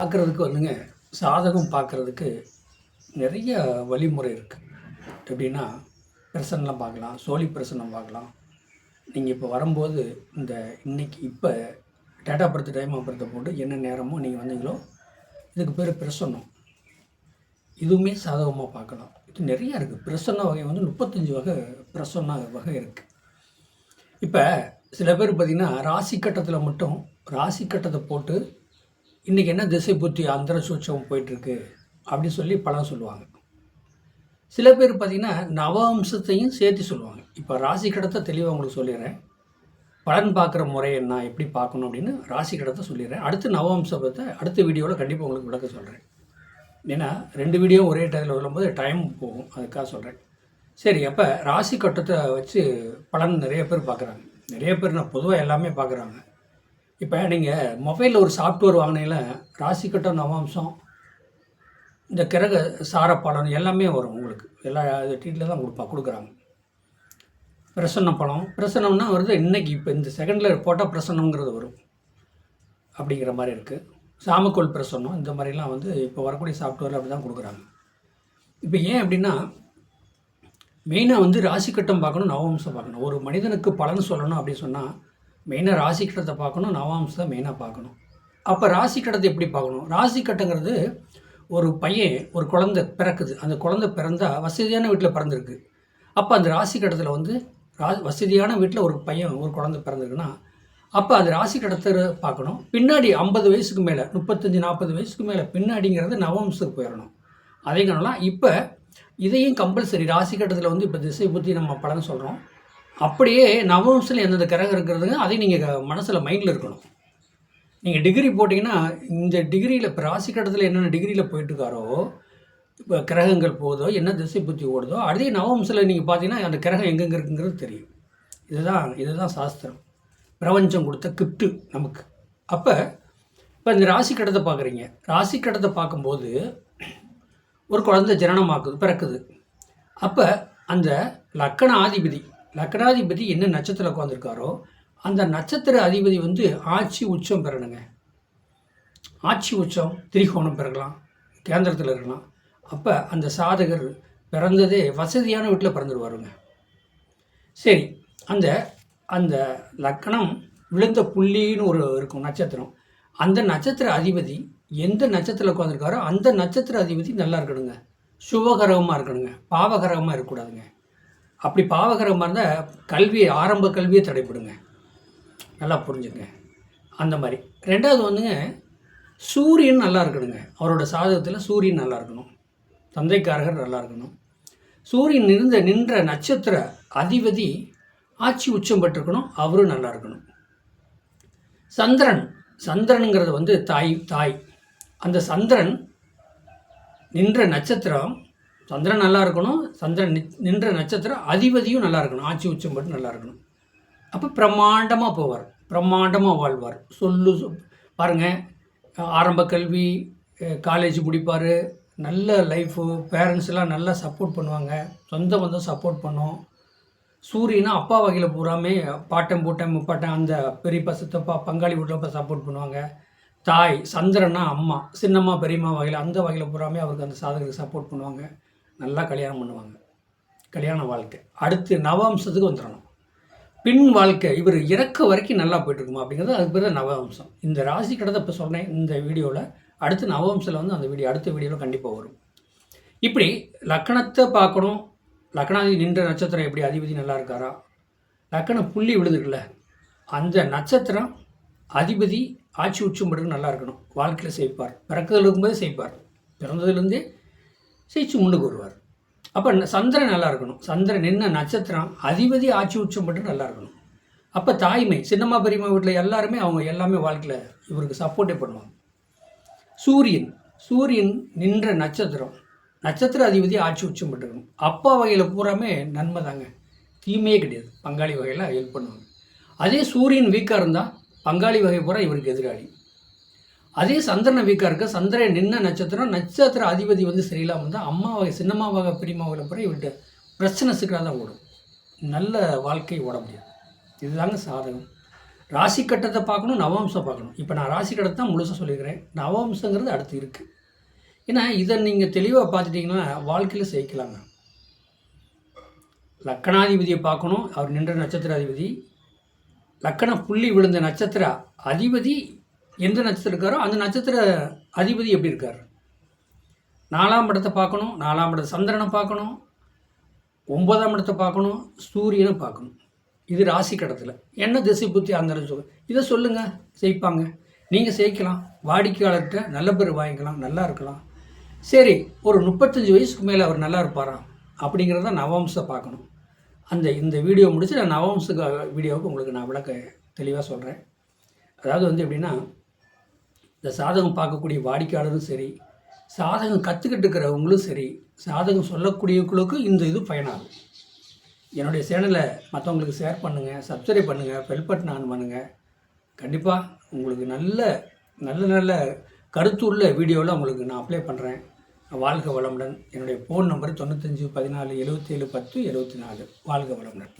பார்க்குறதுக்கு வந்துங்க சாதகம் பார்க்குறதுக்கு நிறைய வழிமுறை இருக்குது எப்படின்னா பிரசன்னம் பார்க்கலாம் சோழி பிரசன்னம் பார்க்கலாம். நீங்கள் இப்போ வரும்போது இந்த இன்னைக்கு இப்போ டேட்டா பர்த் டைம் பர்த்தை போட்டு என்ன நேரமோ நீங்கள் வந்தீங்களோ இதுக்கு பேர் பிரசன்னம். இதுவுமே சாதகமாக பார்க்கலாம். இது நிறைய இருக்குது பிரசன்ன வகை வந்து முப்பத்தஞ்சு வகை பிரசன்ன வகை இருக்குது இப்போ சில பேர் பார்த்திங்கன்னா ராசி கட்டத்தில் மட்டும் ராசி கட்டத்தை போட்டு இன்றைக்கி என்ன திசை புத்தி அந்தர சூட்சம் போயிட்டுருக்கு அப்படின்னு சொல்லி பலன் சொல்லுவாங்க. சில பேர் பார்த்திங்கன்னா நவம்சத்தையும் சேர்த்து சொல்லுவாங்க. இப்போ ராசி கடத்தை தெளிவாக உங்களுக்கு சொல்லிடுறேன். பலன் பார்க்குற முறை என்ன எப்படி பார்க்கணும் அப்படின்னு ராசி கடத்தை சொல்லிடுறேன். அடுத்து நவம்சத்தை அடுத்த வீடியோவில் கண்டிப்பாக உங்களுக்கு விளக்க சொல்கிறேன் ஏன்னா ரெண்டு வீடியோ ஒரே டைமில் வரும்போது டைம் போகும். அதுக்காக சொல்கிறேன் சரி அப்போ ராசி கட்டத்தை வச்சு பலன் நிறைய பேர் பார்க்குறாங்க. நிறைய பேர் நான் பொதுவாக எல்லாமே பார்க்குறாங்க. இப்போ நீங்கள் மொபைலில் ஒரு சாஃப்ட்வேர் வாங்கினீங்கள ராசி கட்டம் நவாம்சம் இந்த கிரக சார எல்லாமே வரும் உங்களுக்கு. எல்லா டீட்டில் தான் கொடுப்பா கொடுக்குறாங்க. பிரசன்ன பழம் பிரசன்னம்னா வருது இன்றைக்கி இப்போ இந்த செகண்டில் போட்டால் பிரசன்னங்கிறது வரும். அப்படிங்கிற மாதிரி இருக்குது சாமக்கோள் பிரசன்னம் இந்த மாதிரிலாம் வந்து இப்போ வரக்கூடிய சாஃப்ட்வேரில் அப்படி தான் கொடுக்குறாங்க. இப்போ ஏன் அப்படின்னா மெயினாக வந்து ராசி கட்டம் பார்க்கணும் நவம்சம் பார்க்கணும். ஒரு மனிதனுக்கு பலன் சொல்லணும் அப்படின்னு சொன்னால் மெயினாக ராசி கட்டத்தை பார்க்கணும் நவாம்சத்தை மெயினாக பார்க்கணும். அப்போ ராசி கட்டத்தை எப்படி பார்க்கணும்? ராசி கட்டங்கிறது ஒரு பையன் ஒரு குழந்தை பிறக்குது. அந்த குழந்தை பிறந்தா வசதியான வீட்டில் பிறந்திருக்கு. அப்போ அந்த ராசி கட்டத்தில் வந்து ரா வசதியான வீட்டில் ஒரு பையன் ஒரு குழந்தை பிறந்திருக்குன்னா அப்போ அந்த ராசி கடத்தை பார்க்கணும். பின்னாடி ஐம்பது வயசுக்கு மேலே முப்பத்தஞ்சு நாற்பது வயசுக்கு மேலே பின்னாடிங்கிறது நவம்சத்துக்கு போயிடணும். அதே காரணம்லாம் இப்போ இதையும் கம்பல்சரி ராசி கட்டத்தில் வந்து இப்போ திசை புத்தி நம்ம பலன் சொல்கிறோம் அப்படியே நவம்சில் எந்தெந்த கிரகம் இருக்கிறதுங்க அதை நீங்கள் மனசில் மைண்டில் இருக்கணும். நீங்கள் டிகிரி போட்டிங்கன்னா இந்த டிகிரியில் இப்போ ராசி கட்டத்தில் என்னென்ன டிகிரியில் போயிட்டுருக்காரோ இப்போ கிரகங்கள் போதோ என்ன திசை புத்தி ஓடுதோ அதே நவம்சில் நீங்கள் பார்த்தீங்கன்னா அந்த கிரகம் எங்கெங்கே இருக்குங்கிறது தெரியும். இதுதான் இதுதான் சாஸ்திரம். பிரபஞ்சம் கொடுத்த கிஃப்ட்டு நமக்கு. அப்போ இப்போ இந்த ராசி கடத்தை பார்க்குறீங்க ராசி கட்டத்தை பார்க்கும்போது ஒரு குழந்தை ஜனனமாக்குது பிறக்குது. அப்போ அந்த லக்கண ஆதிபதி லக்கணாதிபதி என்ன நட்சத்திரம் உட்காந்துருக்காரோ அந்த நட்சத்திர அதிபதி வந்து ஆட்சி உச்சம் பெறணுங்க. ஆட்சி உச்சம் திரிகோணம் பெறலாம் கேந்திரத்தில் இருக்கலாம். அப்போ அந்த சாதகர் பிறந்ததே வசதியான வீட்டில் பிறந்துருவாருங்க. சரி அந்த அந்த லக்கணம் விழுந்த புள்ளின்னு ஒரு இருக்கும் நட்சத்திரம். அந்த நட்சத்திர அதிபதி எந்த நட்சத்திரம் உட்காந்துருக்காரோ அந்த நட்சத்திர அதிபதி நல்லா இருக்கணுங்க. சுபகரகமாக இருக்கணுங்க. பாவகரகமாக இருக்கக்கூடாதுங்க. அப்படி பாவகரமாக இருந்தால் கல்வியை ஆரம்ப கல்வியை தடைப்படுங்க நல்லா புரிஞ்சுங்க. அந்த மாதிரி. ரெண்டாவது வந்துங்க சூரியன் நல்லா இருக்கணுங்க. அவரோட சாதகத்தில் சூரியன் நல்லா இருக்கணும். தந்தைக்காரகர் நல்லா இருக்கணும். சூரியன் இருந்த நின்ற நட்சத்திர அதிபதி ஆட்சி உச்சம் பெற்றிருக்கணும். அவரும் நல்லா இருக்கணும். சந்திரன் சந்திரனுங்கிறது வந்து தாய் தாய். அந்த சந்திரன் நின்ற நட்சத்திரம் சந்திரன் நல்லா இருக்கணும் சந்திரன் நின்ற நட்சத்திரம் அதிபதியும் நல்லா இருக்கணும் ஆட்சி உச்சம் மட்டும் நல்லா இருக்கணும். அப்போ பிரம்மாண்டமாக போவார் பிரம்மாண்டமாக வாழ்வார். சொல்லு சொ- பாருங்க ஆரம்ப கல்வி காலேஜ் முடிப்பார் நல்ல லைஃபு பேரண்ட்ஸ்லாம் நல்லா சப்போர்ட் பண்ணுவாங்க சொந்த பந்தம் சப்போர்ட் பண்ணும். சூரியனா அப்பா வகையில் பூராமே பாட்டம் பூட்டம் முப்பாட்டம் அந்த பெரியப்பா சித்தப்பா பங்காளி வீட்டில் சப்போர்ட் பண்ணுவாங்க. தாய் சந்திரனா அம்மா சின்னம்மா பெரியம்மா வகையில் அந்த வகையில் பூராமே அவருக்கு அந்த சாதகத்துக்கு சப்போர்ட் பண்ணுவாங்க. நல்லா கல்யாணம் பண்ணுவாங்க. கல்யாண வாழ்க்கை. அடுத்து நவாம்சத்துக்கு வந்துடணும். பின் வாழ்க்கை இவர் இறக்க வரைக்கும் நல்லா போயிட்டுருக்குமா அப்படிங்கிறது அதுக்கு பேர் தான் நவவம்சம் இந்த ராசி கடத்தை இப்போ சொன்னேன் இந்த வீடியோவில் அடுத்து நவவம்சில் வந்து அந்த வீடியோ அடுத்த வீடியோவில் கண்டிப்பாக வரும். இப்படி லக்கணத்தை பார்க்கணும். லக்கணாதி நின்ற நட்சத்திரம் எப்படி? அதிபதி நல்லா இருக்காரா? லக்கண புள்ளி விழுதுக்குல்ல அந்த நட்சத்திரம் அதிபதி ஆட்சி உச்சம் பெற்று நல்லா இருக்கணும். வாழ்க்கையில் செய்ப்பார். பிறக்கத்தில் இருக்கும்போது செய்ப்பார். பிறந்ததுலேருந்தே சிரித்து முன்னுக்கு வருவார். அப்போ சந்திரன் நல்லா இருக்கணும். சந்திரன் என்ன நட்சத்திரம் அதிபதி ஆட்சி உச்சம் பெற்று நல்லா இருக்கணும். அப்போ தாய்மை சின்னம்மா பெரியம்மா வீட்டில் எல்லாருமே அவங்க எல்லாமே வாழ்க்கையில் இவருக்கு சப்போர்ட்டே பண்ணுவாங்க. சூரியன் சூரியன் நின்ற நட்சத்திரம் நட்சத்திர அதிபதி ஆட்சி உச்சம் பெற்றுக்கணும் அப்பா வகையில் பூராமே நன்மை தாங்க. தீமையே கிடையாது. பங்காளி வகையில் ஹெல்ப் பண்ணுவாங்க. அதே சூரியன் வீக்காக இருந்தால் பங்காளி வகை பூரா இவருக்கு எதிராளி. அதே சந்திரனை வீக்காக இருக்க சந்திரன் நின்ன நட்சத்திரம் நட்சத்திர அதிபதி வந்து சரியில்லாமல் இருந்தால் அம்மாவை சின்னம்மாவை பெரியமாவில் வகை இவர்கிட்ட பிரச்சனை சிக்கலாக தான் ஓடும். நல்ல வாழ்க்கை ஓட முடியாது. இதுதாங்க சாதகம். ராசி கட்டத்தை பார்க்கணும் நவம்சம் பார்க்கணும். இப்போ நான் ராசி கட்டத்தை தான் முழுசாக சொல்லிக்கிறேன். நவம்சங்கிறது அடுத்து இருக்குது ஏன்னா இதை நீங்கள் தெளிவாக பார்த்துட்டிங்கன்னா வாழ்க்கையில் ஜெயிக்கலாங்க லக்கணாதிபதியை பார்க்கணும். அவர் நின்ற நட்சத்திர அதிபதி. லக்கண புள்ளி விழுந்த நட்சத்திர அதிபதி எந்த நட்சத்திரம் இருக்காரோ அந்த நட்சத்திர அதிபதி எப்படி இருக்கார்? நாலாம் இடத்தை பார்க்கணும் நாலாம் இடத்த சந்திரனை பார்க்கணும் ஒன்பதாம் இடத்தை பார்க்கணும் சூரியனை பார்க்கணும். இது ராசி கடத்தில். என்ன திசை புத்தி அந்த சொல்லுங்கள் இதை சொல்லுங்கள் ஜெயிப்பாங்க. நீங்கள் ஜெயிக்கலாம். வாடிக்கையாளர்கிட்ட நல்ல பேர் வாங்கிக்கலாம் நல்லா இருக்கலாம். சரி ஒரு முப்பத்தஞ்சு வயசுக்கு மேலே அவர் நல்லா இருப்பாராம் அப்படிங்கிறத நவம்சை பார்க்கணும். அந்த இந்த வீடியோ முடித்து நான் நவம்ச வீடியோவுக்கு உங்களுக்கு நான் விளக்க தெளிவாக சொல்கிறேன் அதாவது வந்து எப்படின்னா இந்த சாதகம் பார்க்கக்கூடிய வாடிக்கையாளரும் சரி சாதகம் கற்றுக்கிட்டு இருக்கிறவங்களும் சரி சாதகம் சொல்லக்கூடியவங்களுக்கும் இந்த இது பயனாகும். என்னுடைய சேனலை மற்றவங்களுக்கு ஷேர் பண்ணுங்கள் சப்ஸ்கிரைப் பண்ணுங்கள் பெல் பட்டன் ஆன் பண்ணுங்கள் கண்டிப்பாக உங்களுக்கு நல்ல நல்ல நல்ல கருத்து உள்ள வீடியோவில் உங்களுக்கு நான் அப்ளை பண்ணுறேன் வாழ்க வளமுடன். என்னுடைய ஃபோன் நம்பர் தொண்ணூத்தஞ்சு பதினாலு எழுபத்தேழு பத்து எழுபத்தி நாலு. வாழ்க வளமுடன்.